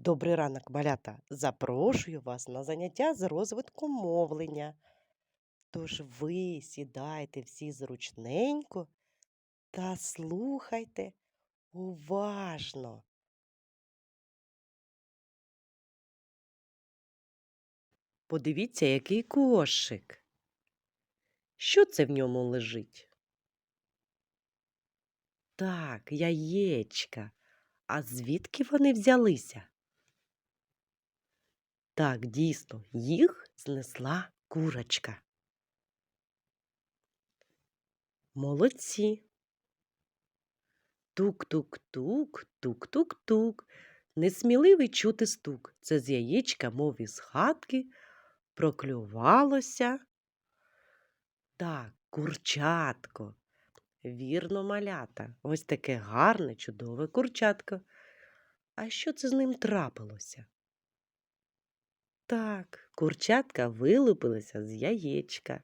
Добрий ранок, малята! Запрошую вас на заняття з розвитку мовлення. Тож ви сідайте всі зручненько та слухайте уважно. Подивіться, який кошик. Що це в ньому лежить? Так, яєчка. А звідки вони взялися? Так, дійсно, їх знесла курочка. Молодці. Тук-тук-тук, тук-тук-тук. Несміливий чути стук. Це з яєчка, мов із хатки, проклювалося. Так, курчатко. Вірно, малята. Ось таке гарне, чудове курчатко. А що це з ним трапилося? Так, курчатка вилупилися з яєчка.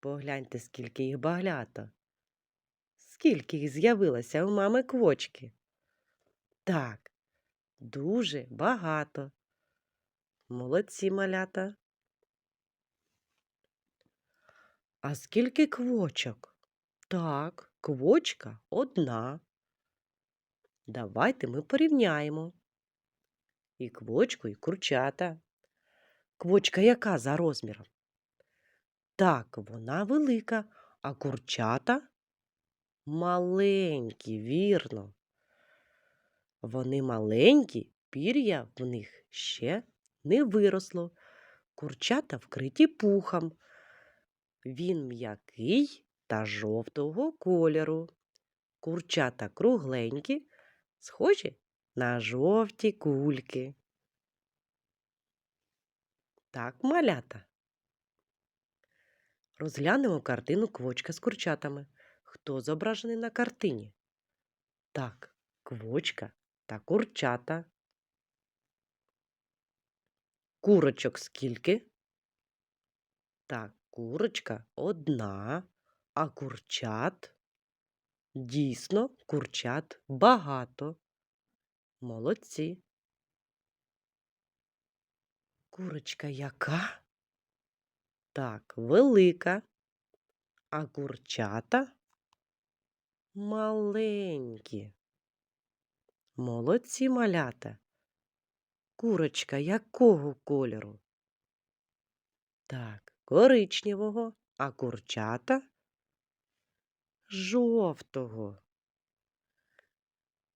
Погляньте, скільки їх багато. Скільки їх з'явилося у мами квочки. Так, дуже багато. Молодці малята. А скільки квочок? Так, квочка одна. Давайте ми порівняємо. І квочку, і курчата. Квочка яка за розміром? Так, вона велика, а курчата маленькі, вірно. Вони маленькі, пір'я в них ще не виросло. Курчата вкриті пухом. Він м'який та жовтого кольору. Курчата кругленькі, схожі на жовті кульки. Так, малята. Розглянемо картину квочка з курчатами. Хто зображений на картині? Так, квочка та курчата. Курочок скільки? Так, курочка одна, а курчат дійсно курчат багато. Молодці. Курочка яка? Так, велика, а курчата маленькі. Молодці малята. Курочка якого кольору? Так, коричневого, а курчата жовтого.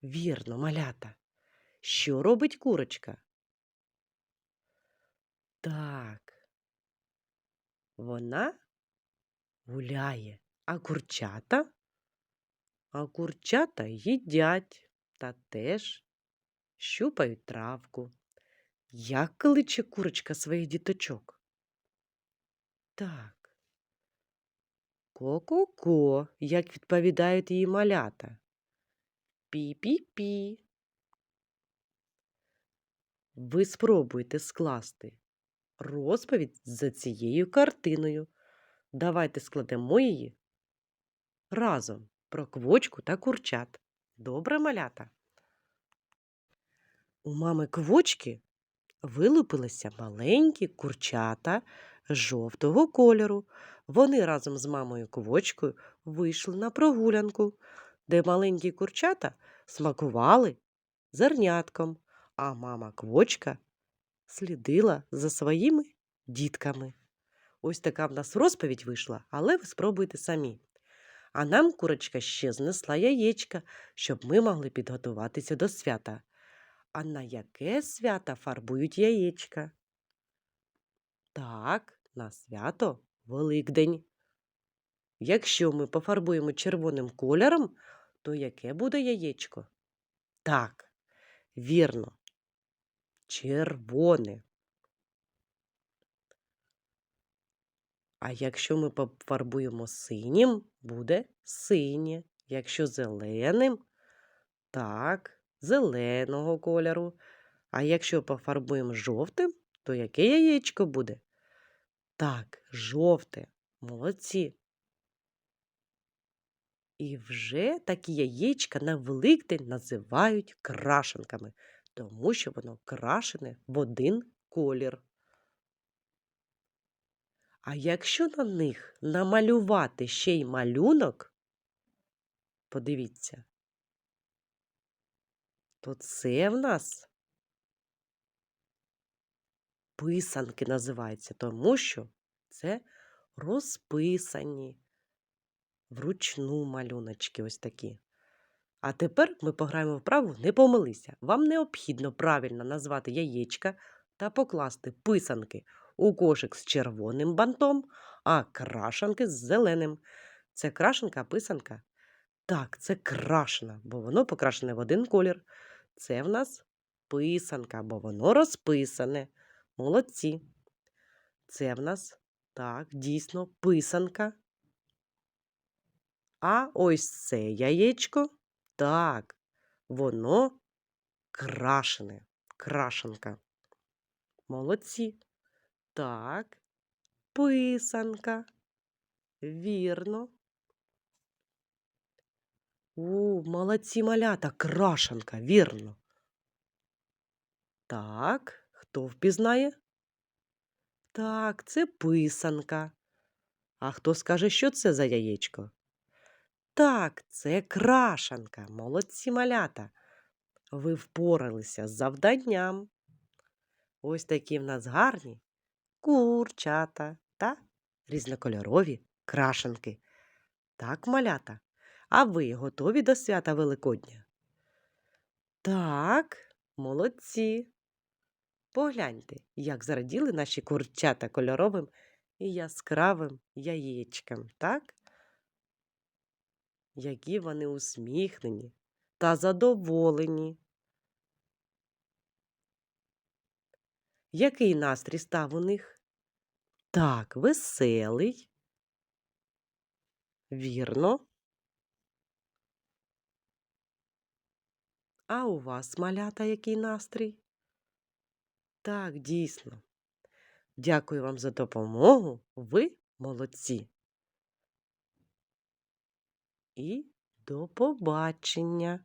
Вірно, малята. Що робить курочка? Так. Вона гуляє, а курчата? А курчата їдять та теж щупають травку. Як кличе курочка своїх діточок? Так. Ко-ко-ко, як відповідають її малята. Пі-пі-пі. Ви спробуйте скласти розповідь за цією картиною. Давайте складемо її разом про квочку та курчат. Добре малята? У мами квочки вилупилися маленькі курчата жовтого кольору. Вони разом з мамою квочкою вийшли на прогулянку, де маленькі курчата смакували зернятком, а мама квочка слідила за своїми дітками. Ось така в нас розповідь вийшла, але ви спробуйте самі. А нам курочка ще знесла яєчка, щоб ми могли підготуватися до свята. А на яке свято фарбують яєчка? Так, на свято Великдень. Якщо ми пофарбуємо червоним кольором, то яке буде яєчко? Так, вірно, червоне. А якщо ми пофарбуємо синім, буде синє. Якщо зеленим, так, зеленого кольору. А якщо пофарбуємо жовтим, то яке яєчко буде? Так, жовте. Молодці. І вже такі яєчка на Великдень називають крашенками. Тому що воно крашене в один колір. А якщо на них намалювати ще й малюнок, подивіться, то це в нас писанки називаються, тому що це розписані вручну малюночки ось такі. А тепер ми пограємо вправу «Не помилися». Вам необхідно правильно назвати яєчка та покласти писанки у кошик з червоним бантом, а крашанки з зеленим. Це крашенка, писанка? Так, це крашена, бо воно покрашене в один колір. Це в нас писанка, бо воно розписане. Молодці. Це в нас, так, дійсно, писанка. А ось це яєчко, так, воно крашене, крашенка. Молодці. Так, писанка. Вірно. У, молодці малята, крашенка, вірно. Так, хто впізнає? Так, це писанка. А хто скаже, що це за яєчко? Так, це крашанка. Молодці малята. Ви впоралися з завданням. Ось такі в нас гарні курчата та різнокольорові крашенки. Так, малята. А ви готові до свята Великодня? Так, молодці. Погляньте, як зраділи наші курчата кольоровим і яскравим яєчкам, так? Які вони усміхнені та задоволені. Який настрій став у них? Так, веселий. Вірно. А у вас, малята, який настрій? Так, дійсно. Дякую вам за допомогу. Ви молодці. І до побачення.